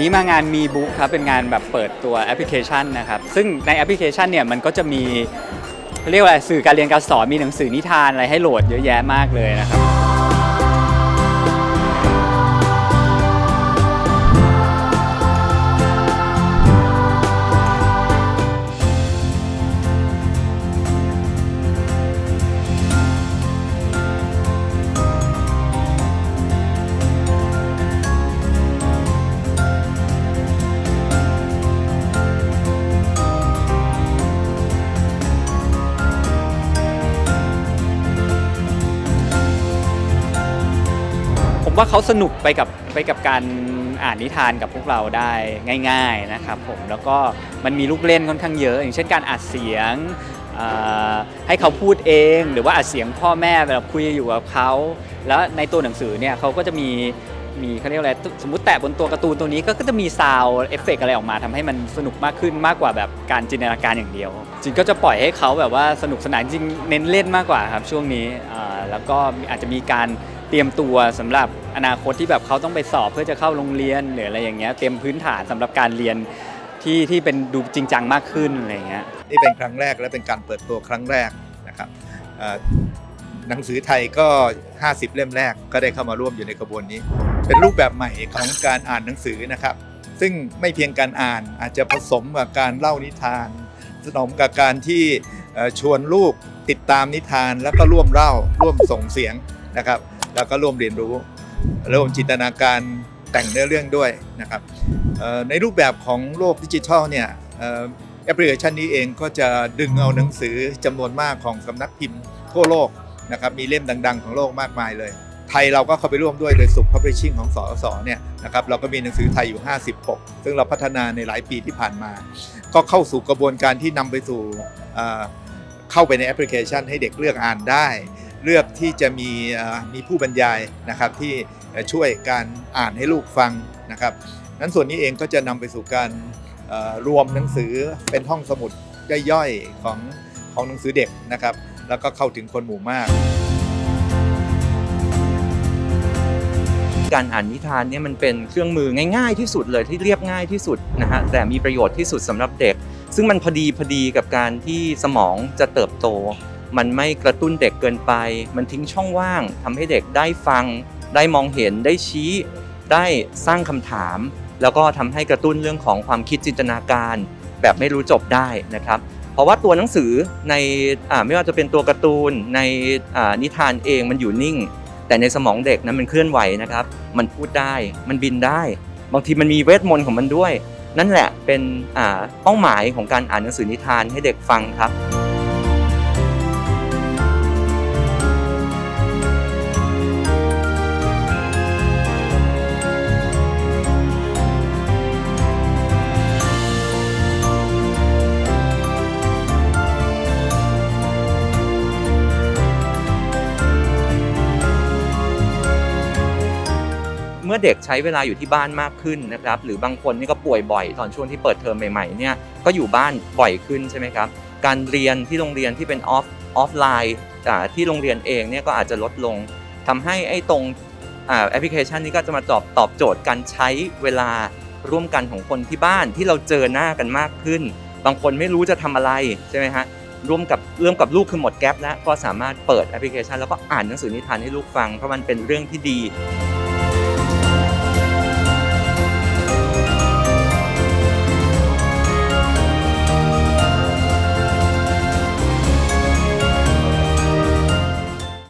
นี้มางานมีบุ๊กครับเป็นงานแบบเปิดตัวแอปพลิเคชันนะครับซึ่งในแอปพลิเคชันเนี่ยมันก็จะมีเรียกว่าอะไรสื่อการเรียนการสอนมีหนังสือนิทานอะไรให้โหลดเยอะแยะมากเลยนะครับ ว่าเขาสนุกไปกับไปกับการอ่านนิทานกับพวกเราได้ง่าย ๆนะครับผมแล้วก็มันมีลูกเล่นค่อนข้างเยอะ อย่างเช่นการอัดเสียงให้เขาพูดเองหรือว่าอัดเสียงพ่อแม่แบบคุยอยู่กับเขาแล้วในตัวหนังสือเนี่ยเขาก็จะมีมีเขาเรียกอะไรสมมติแตะบนตัวการ์ตูนตัวนี้ก็จะมีซาวเอฟเฟกอะไรออกมาทำให้มันสนุกมากขึ้นมากกว่าแบบการจินตนาการอย่างเดียว จริงก็จะปล่อยให้เขาแบบว่าสนุกสนานจริงเน้นเล่นมากกว่าครับช่วงนี้แล้วก็อาจจะมีการเตรียมตัวสำหรับ อนาคตที่แบบเขาต้องไปสอบเพื่อจะเข้าโรงเรียนหรืออะไรอย่างเงี้ยเตรียมพื้นฐานสำหรับการเรียนที่ที่เป็นดูจริงจังมากขึ้นอะไรเงี้ยนี่เป็นครั้งแรกและเป็นการเปิดตัวครั้งแรกนะครับหนังสือไทยก็ 50 เล่มแรกก็ได้เข้ามาร่วมอยู่ในกระบวนนี้ เป็นรูปแบบใหม่ของการอ่านหนังสือนะครับ ซึ่งไม่เพียงการอ่านอาจจะผสมกับการเล่านิทานสนมกับการที่ชวนลูกติดตามนิทานแล้วก็ร่วมเล่าร่วมส่งเสียงนะครับ แล้วก็ร่วมเรียนรู้ ร่วมจินตนาการแต่งเนื้อเรื่องด้วยนะครับในรูปแบบของโลกดิจิทัลเนี่ยแอปพลิเคชันนี้เองก็จะดึงเอาหนังสือจำนวนมากของสำนักพิมพ์ทั่วโลกนะครับมีเล่มดัง ๆ ของโลกมากมายเลย ไทยเราก็เข้าไปร่วมด้วยโดยสุข Publishing ของสอสเนี่ยนะครับเราก็มีหนังสือไทยอยู่56ซึ่งเราพัฒนาในหลายปีที่ผ่านมา ก็เข้าสู่กระบวนการที่นำไปสู่เข้าไปในแอปพลิเคชันให้เด็กเลือกอ่านได้ เลือกที่จะมีมีผู้บรรยายนะครับที่ ช่วยการอ่านให้ลูกฟังนะครับนั้นส่วนนี้เองก็จะนำไปสู่การรวมหนังสือเป็นห้องสมุดย่อยๆของของหนังสือเด็กนะครับ แล้วก็เข้าถึงคนหมู่มาก การอ่านนิทานเนี่ยมันเป็นเครื่องมือง่ายๆที่สุดเลยที่เรียบง่ายที่สุดนะฮะแต่มีประโยชน์ที่สุดสำหรับเด็ก ซึ่งมันพอดีพอดีกับการที่สมองจะเติบโต มันไม่กระตุ้นเด็กเกินไป มันทิ้งช่องว่างทำให้เด็กได้ฟัง ได้มองเห็นได้ชี้ได้สร้างคำถาม แล้วก็ทำให้กระตุ้นเรื่องของความคิดจินตนาการ แบบไม่รู้จบได้นะครับ เพราะว่าตัวหนังสือในอไม่ว่าจะเป็นตัวการ์ตูนในนิทานเองมันอยู่นิ่ง แต่ในสมองเด็กนั้นมันเคลื่อนไหวนะครับ มันพูดได้มันบินได้ บางทีมันมีเวทมนต์ของมันด้วย นั่นแหละเป็นเป้าหมายของการอ่านหนังสือนิทานให้เด็กฟังครับ มื่อเด็กใช้เวลาอยู่ที่บ้านมากขึ้นนะครับหรือบางคนนี่ก็ป่วยบ่อยตอนช่วงที่เปิดเทอมใหม่ๆเนี่ยก็อยู่บ้านบ่อยขึ้นใช่ไหมครับการเรียนที่โรงเรียนที่เป็นออฟออฟไลน์อ่ที่โรงเรียนเองเนี่ยก็อาจจะลดลงทำให้ไอ้ตรงแอปพลิเคชันนี้ก็จะมาตอบตอบโจทย์การใช้เวลาร่วมกันของคนที่บ้านที่เราเจอหน้ากันมากขึ้น บางคนไม่รู้จะทำอะไรใช่ไหมฮะร่วมกับเริ่มกับลูกคือหมดแกลบแล้วก็สามารถเปิดแอปพลิเคชัน แล้วก็อ่านหนังสือนิทานให้ลูกฟังเพราะมันเป็นเรื่องที่ดี